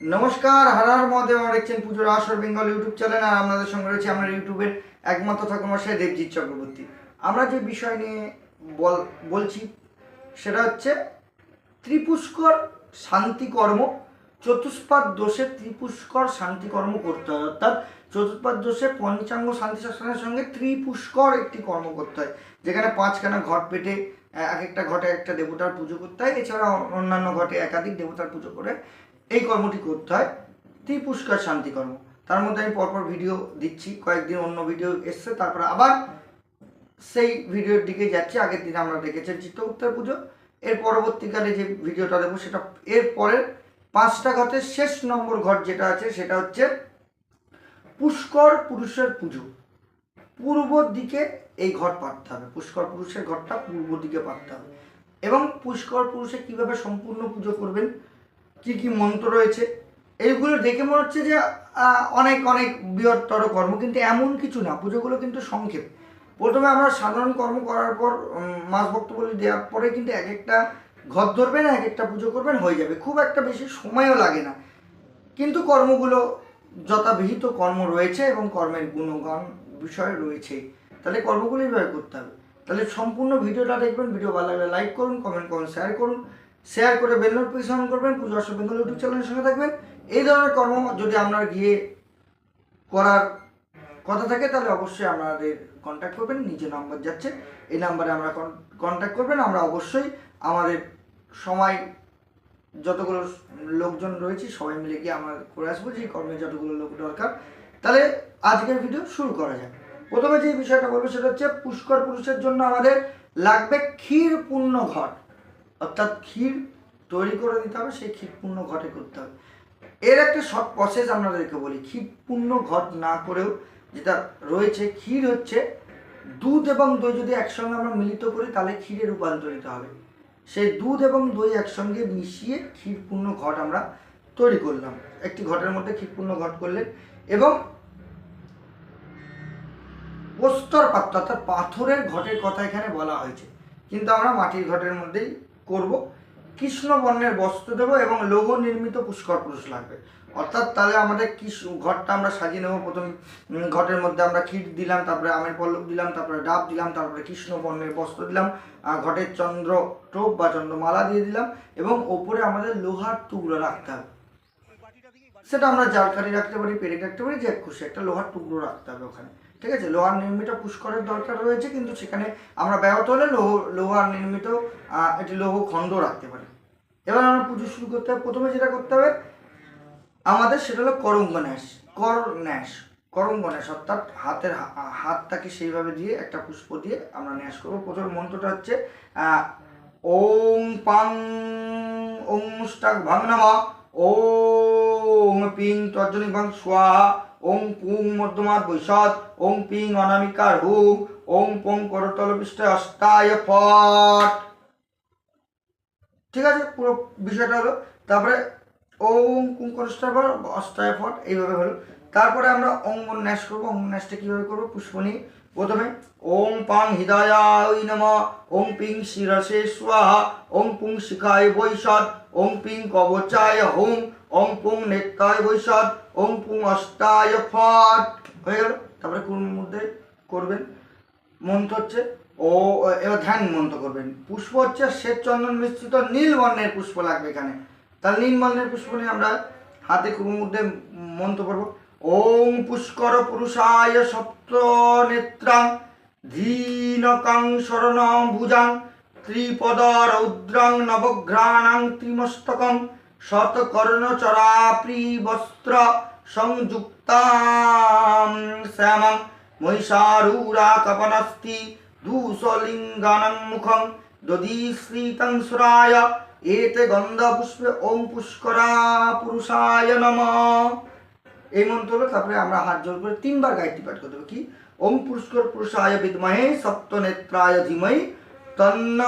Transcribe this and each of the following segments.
নমস্কার, হারার মধ্যে দেখছেন পুজোর আসর বেঙ্গল ইউটিউব চ্যানেল, আর আপনাদের সঙ্গে রয়েছে আমার ইউটিউবের একমাত্র ঠাকুরমশাই দেবজিৎ চক্রবর্তী। আমরা যে বিষয় নিয়ে বল, বলছি, সেটা হচ্ছে ত্রিপুষ্কর শান্তিকর্ম, চতুষ্পাদ দোষে ত্রিপুষ্কর শান্তিকর্ম করতে হয়। অর্থাৎ চতুষ্পাদ দোষে পঞ্চাঙ্গ শান্তি শাসনের সঙ্গে ত্রিপুষ্কর একটি কর্ম করতে হয়, যেখানে পাঁচখানা ঘট পেটে এক একটা ঘটে একটা দেবতার পুজো করতে হয়। এছাড়া অন্যান্য ঘটে একাধিক দেবতার পুজো করে এই কর্মটি করতে হয়। ত্রিপুষ্কর শান্তিকর্ম তার মধ্যে আমি পরপর ভিডিও দিচ্ছি। কয়েকদিন অন্য ভিডিও এসছে, তারপরে আবার সেই ভিডিওর দিকে যাচ্ছি। আগের দিন আমরা দেখেছি দেখেছেন উত্তর পুজো। এর পরবর্তীকালে যে ভিডিওটা দেবো সেটা এর পরের পাঁচটা ঘটের শেষ নম্বর ঘট যেটা আছে, সেটা হচ্ছে পুষ্কর পুরুষের পুজো। পূর্ব দিকে এই ঘট পাততে হবে। পুষ্কর পুরুষের ঘরটা পূর্ব দিকে পাততে হবে। এবং পুষ্কর পুরুষে কীভাবে সম্পূর্ণ পুজো করবেন কি কি মন্ত্র রয়েছে, এইগুলো দেখে মনে হচ্ছে যে অনেক অনেক বৃহত্তর কর্ম, কিন্তু এমন কিছু না, পুজোগুলো কিন্তু সংক্ষেপ। প্রথমে আমরা সাধারণ কর্ম করার পর মাস বক্তব্য দেওয়ার পরে কিন্তু এক একটা ঘর ধরবেন, এক একটা পুজো করবেন, হয়ে যাবে। খুব একটা বেশি সময়ও লাগে না। কিন্তু কর্মগুলো যথাবিহিত কর্ম রয়েছে এবং কর্মের গুণগান বিষয় রয়েছে। তাহলে কর্মগুলো এইভাবে করতে হবে। তাহলে সম্পূর্ণ ভিডিওটা দেখবেন, ভিডিও ভালো লাগলে লাইক করুন কমেন্ট করুন শেয়ার করুন। শেয়ার করে বেল নোটিফিকেশন করবেন, পুজো অষ্ট বেঙ্গল ইউটিউব চ্যানেলের সঙ্গে থাকবেন। এই ধরনের কর্ম যদি আপনারা গিয়ে করার কথা থাকে, তাহলে অবশ্যই আপনাদের কন্ট্যাক্ট করবেন, নিচে নাম্বার যাচ্ছে। এই নাম্বারে আমরা কন্ট্যাক্ট করবেন, আমরা অবশ্যই আমাদের সময় যতগুলো লোকজন রয়েছে, সবাই মিলে গিয়ে আমরা করে আসব, যে কর্মে যতগুলো লোক দরকার। তাহলে আজকের ভিডিও শুরু করা যাক। প্রথমে যে বিষয়টা বলব, সেটা হচ্ছে পুষ্কর পুরুষের জন্য আমাদের লাগবে ক্ষীর পূর্ণ ঘট। অর্থাৎ ক্ষীর তৈরি করে দিতে হবে, সেই ক্ষীর পূর্ণ ঘটে করতে হবে। এর একটা শর্ট প্রসেস আপনাদেরকে বলি। ক্ষীর পূর্ণ ঘট না করেও যেটা রয়েছে, ক্ষীর হচ্ছে দুধ এবং দই যদি একসঙ্গে আমরা মিলিত করি, তাহলে ক্ষীরে রূপান্তরিত হবে। সেই দুধ এবং দই একসঙ্গে মিশিয়ে ক্ষীরপূর্ণ ঘট আমরা তৈরি করলাম। একটি ঘটের মধ্যে ক্ষীরপূর্ণ ঘট করলেন এবং প্রস্তর পাত্র অর্থাৎ পাথরের ঘটের কথা এখানে বলা হয়েছে। কিন্তু আমরা মাটির ঘটের মধ্যেই করব, কৃষ্ণ বর্ণের বস্ত্র দেবো এবং লৌহ নির্মিত পুষ্কর পুরুষ লাগবে। অর্থাৎ তাহলে আমাদের কৃষ্ণ ঘরটা আমরা সাজিয়ে নেব। প্রথম ঘটের মধ্যে আমরা ক্ষীর দিলাম, তারপরে আমের পল্লব দিলাম, তারপরে ডাব দিলাম, তারপরে কৃষ্ণ বর্ণের বস্ত্র দিলাম ঘটের চন্দ্র টোপ বা চন্দ্রমালা দিয়ে দিলাম এবং ওপরে আমাদের লোহার টুকরো রাখতে হবে। সেটা আমরা জালকারি রাখতে পারি, পেরেক রাখতে পারি, যে খুশি একটা লোহার টুকরো রাখতে হবে ওখানে। ঠিক আছে লোহার নির্মিত পুষ্করের দরকার রয়েছে কিন্তু সেখানে আমরা ব্যাহত হলে লোহ লোহার নির্মিত একটি লৌহ খণ্ড রাখতে পারি। এবার আমরা পুজো শুরু করতে হবে। প্রথমে যেটা করতে হবে আমাদের সেটা হলো করঙ্গ ন্যাস কর ন্যাস অর্থাৎ হাতের হাতটাকে সেইভাবে দিয়ে একটা পুষ্প দিয়ে আমরা ন্যাস করব। প্রথমে মন্ত্রটা হচ্ছে আহ, ওং পাং ওং স্টাক ভাঙনামা ওং পিং তর্জনী ভাং স্বাহা ওং পুং মধ্যমাত বৈশাদ, ওং পিং অনামিকার হু ওং পং করতল পৃষ্ঠে অষ্টায় ফট। ঠিক আছে, পুরো বিষয়টা হলো, তারপরে ওং কুং করষ্ঠার পর অষ্টায় ফট, এইভাবে হলো। তারপরে আমরা অঙ্গন ন্যাস করব অঙ্গন ন্যাসটা কীভাবে করব, পুষ্প নিয়ে। প্রথমে ওং পাং হৃদয়ায় নম ওং পিং শিরসে স্বাহা ওং পুং শিখায় বৈশাদ ওং পিং কবচায় হোম ওং পুং নেত্রায় বৈশাদ ওং পুং অষ্টায় ফট হয়ে গেল? তারপরে কোন মধ্যে করবেন? মন্ত্র হচ্ছে ও, এবার ধ্যান মন্ত্র করবেন। পুষ্প হচ্ছে শ্বেত চন্দন মিশ্রিত নীল বর্ণের পুষ্প লাগবে এখানে। তাহলে নীল বর্ণের পুষ্প নিয়ে আমরা হাতে কুমুর মধ্যে মন্ত্র করব ওং পুষ্কর পুরুষায় সপ্ত নেত্রাং, ধীনকাং শরণ ভুজাং ত্রিপদ রৌদ্রাং নবঘ্রাণাং ত্রিমস্তকং শতকর্ণ চরাপ্রি বস্ত্র সংযুক্তাং শ্যামং মহিষারূরা কপনস্তি দূষলিঙ্গানং মুখং দদীশ্রীতং সুরায়, এতে গন্ধপুষ্পে ওম পুষ্করা পুরুষায় নম। এই মন্ত্র তারপরে আমরা হাত জোর করে তিনবার গায়ত্রী পাঠ করতে হবে। কি? ওম পুষ্কর পুরুষায় বিদ্মহে সপ্ত নেত্রায় ধীমহি, তন্ন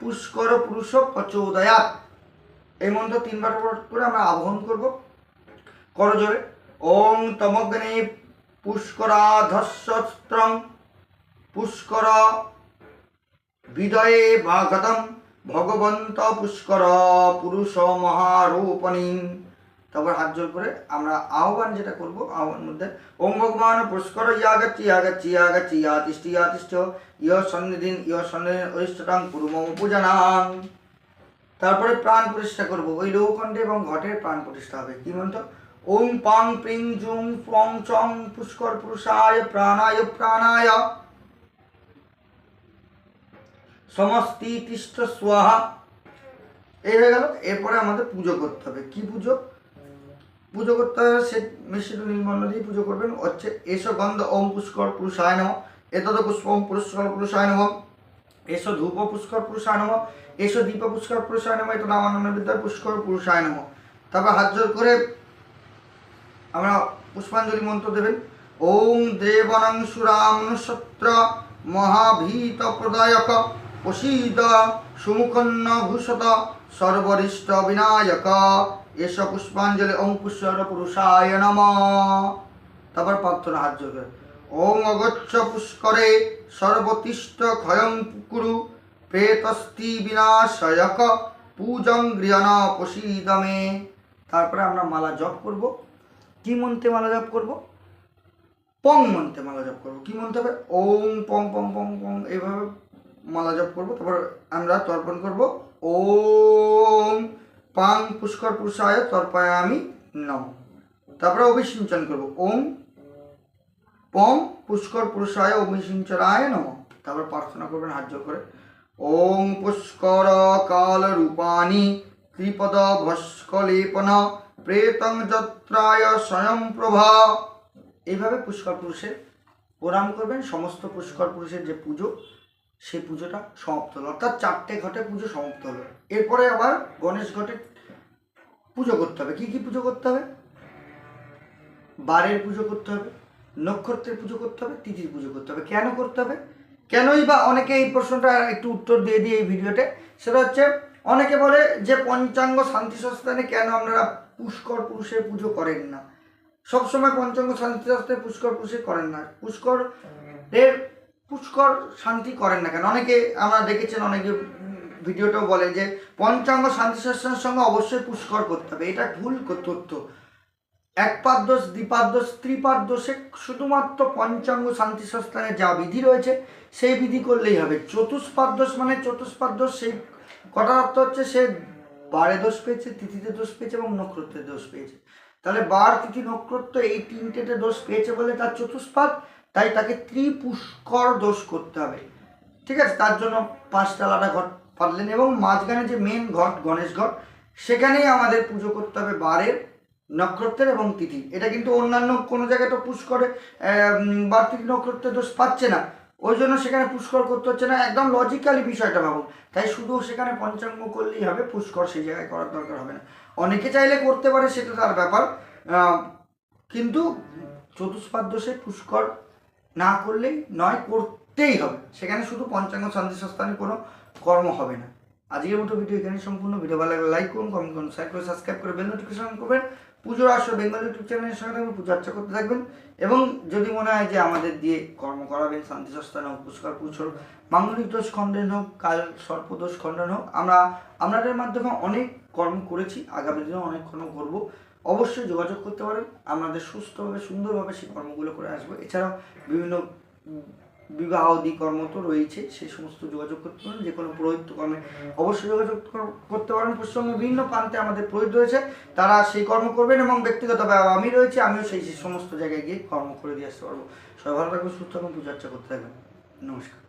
পুষ্কর পুরুষ প্রচোদয়াত এই মন্ত্র তিনবার পাঠ করে আমরা আহ্বান করব। করজোরে ওম তমগ্নে পুষ্করাধস্যস্ত্রং পুষ্কর বিদয়ে ভাগতম ভগবন্ত পুষ্কর পুরুষ মহারূপণী তারপর হাত জোর করে আমরা আহ্বান যেটা করব আহ্বান মধ্যে, ওম ভগবান পুষ্কর ইয়াগাচ্ছি ইয়াগাচ্ছি ইয়াগাচ্ছি ইয়া তিষ্ঠি ইয়া সন্নিধিন ইয় সন্নিধিন অরিষ্টটাং কুরুমম পূজানাং তারপরে প্রাণ প্রতিষ্ঠা করব, ওই লৌকণ্ঠে এবং ঘটের প্রাণ প্রতিষ্ঠা হবে, কি বলতো? ওম পাং প্রিং জুং পং চং পুষ্কর পুরুষায় প্রাণায় প্রাণায়। সমস্তি তিষ্ঠ স্বাহা। এই হয়ে গেল, এরপরে আমাদের পুজো করতে হবে। কি পুজো? পুজো করতে সে মিশ্রিত নীলমণ্ড দিয়ে পুজো করবেন। হচ্ছে, এসো গন্ধ, ওম পুষ্কর পুরুষায় নম। এতদ ওম পুষ্কর পুরুষায় নম। এসো ধূপ পুষ্কর পুরুষায় নম। এসো দীপ পুষ্কর পুরুষায় নম। এটা রামানন্দ বিদ্যার পুষ্কর পুরুষায় নম। তারপর হাত জোর করে আমরা পুষ্পাঞ্জলি মন্ত্র দেবেন। ওং দেবনং সুরামনুষত্র মহাভীত প্রদায়ক, প্রসীদ সুমুখন্ন ভূষত সর্বরিষ্ট বিনায়ক। এস পুষ্পাঞ্জলি পুষ্পর পুরুষায় নম। তারপর প্রার্থনা হাত করে ওং অগচ্ছ পুষ্করে সর্বতিষ্ঠ ক্ষয়ং কুরু প্রেতস্তি বিনাশয়ক পূজং গৃহণ প্রসীদমে তারপরে আমরা মালা জপ করব। কি মন্ত্রে মালা জপ করব? পং মন্ত্রে মালা জপ করব। কি মন্ত্রে হবে? ওং পং পং পং পং। এইভাবে মালা জপ করব। তারপর আমরা তর্পণ করব। ওম পাং পুষ্কর পুরুষায় তর্পায় আমি নম। তারপরে অভিসিঞ্চন করব। ওম পং পুষ্কর পুরুষায় অভিসিঞ্চনায় নম। তারপর প্রার্থনা করবেন হাত করে। ওং পুষ্কর কাল রূপানি ত্রিপদ ভস্কলেপন প্রেতং যত্রায় স্বয়ং প্রভা। এইভাবে পুষ্কর পুরুষের প্রণাম করবেন। সমস্ত পুষ্কর পুরুষের যে পুজো সেই পুজোটা সমাপ্ত হলো। অর্থাৎ চারটে ঘটে পুজো সমাপ্ত হলো। এরপরে আবার গণেশ ঘটে পুজো করতে হবে। কি কি পুজো করতে হবে? বারের পুজো করতে হবে, নক্ষত্রের পুজো করতে হবে, তিথির পুজো করতে হবে। কেন করতে হবে? কেনই বা অনেকে এই প্রশ্নটা একটু উত্তর দিয়ে দিই এই ভিডিওতে। সেটা হচ্ছে, অনেকে বলে যে পঞ্চাঙ্গ শান্তি সস্থানে কেন আপনারা পুষ্কর পুরুষের পুজো করেন না? সবসময় পঞ্চাঙ্গ শান্তি সস্থানে পুষ্কর পুরুষে করেন না। পুষ্কর এর পুষ্কর শান্তি করেন না কেন? অনেকে আমরা দেখেছেন, অনেকে ভিডিওটাও বলে যে পঞ্চাঙ্গ শান্তি শাস্ত্রের সঙ্গে অবশ্যই পুষ্কর করতে হবে। এটা ভুল তথ্য। একপাদ দোষ দ্বিপাদ দোষ ত্রিপাদ দোষে শুধুমাত্র পঞ্চাঙ্গ শান্তি সংস্থানে যা বিধি রয়েছে, সেই বিধি করলেই হবে। চতুষ্পাদ দোষ মানে চতুষ্পাদ দোষ সেই কটার অর্থ হচ্ছে সে বারে দোষ পেয়েছে, তিথিতে দোষ পেয়েছে এবং নক্ষত্রের দোষ পেয়েছে। তাহলে বার, তিথি, নক্ষত্র এই তিনটেতে দোষ পেয়েছে বলে তার চতুষ্পাদ তাই তাকে ত্রিপুষ্কর দোষ করতে হবে। ঠিক আছে? তার জন্য পাঁচটা আলাদা ঘট পারলেন এবং মাঝখানে যে মেন ঘট, গণেশ ঘট, সেখানেই আমাদের পুজো করতে হবে বারের নক্ষত্রের এবং তিথি এটা কিন্তু অন্যান্য কোনো জায়গায় তো পুষ্করে বার তিথি নক্ষত্রের দোষ পাচ্ছে না। ওই জন্য সেখানে পুষ্কর করতে হচ্ছে না। একদম লজিক্যালি বিষয়টা ভাবুন। তাই শুধু সেখানে পঞ্চাঙ্গ করলেই হবে, পুষ্কর সেই জায়গায় করার দরকার হবে না। অনেকে চাইলে করতে পারে, সেটা তার ব্যাপার। কিন্তু চতুষ্পাদ দোষে পুষ্কর না করলেই নয়, করতেই হবে। সেখানে শুধু পঞ্চাঙ্গ শান্তি সংস্থানে কোনো কর্ম হবে না। আজকের মতো ভিডিও এখানে সম্পূর্ণ। ভিডিও ভালো লাগলে লাইক করুন কমেন্ট করুন শেয়ার করে সাবস্ক্রাইব করে বেল নোটিফিকেশন করবেন। পুজোর আসর বেঙ্গল ইউটিউব চ্যানেলের সঙ্গে থাকবেন, পুজো আর্চা করতে থাকবেন। এবং যদি মনে হয় যে আমাদের দিয়ে কর্ম করাবেন, শান্তি সস্থান হোক পুরস্কার পুজোর মাঙ্গলিক দোষ খণ্ডন হোক, কাল সর্পদোষ খণ্ডন হোক, আমরা, আপনাদের মাধ্যমে অনেক কর্ম করেছি। আগামী দিনেও অনেক কর্ম করব। অবশ্যই যোগাযোগ করতে পারেন। আপনাদের সুস্থভাবে সুন্দরভাবে সেই কর্মগুলো করে আসব। এছাড়াও বিভিন্ন উম, বিবাহ দি কর্ম তো রয়েছে সেই সমস্ত যোগাযোগ করতে পারেন। যে কোনো পুরোহিত কর্মে অবশ্যই যোগাযোগ কর- করতে পারেন। পশ্চিমবঙ্গের বিভিন্ন প্রান্তে আমাদের পুরোহিত রয়েছে। তারা সেই কর্ম করবেন এবং ব্যক্তিগতভাবে আমি রয়েছে আমিও সেই সেই সমস্ত জায়গায় গিয়ে কর্ম করে দিয়ে আসতে পারব। সবাই ভালো থাকবেন সুস্থ এবং পূজার্চা করতে থাকবেন। নমস্কার।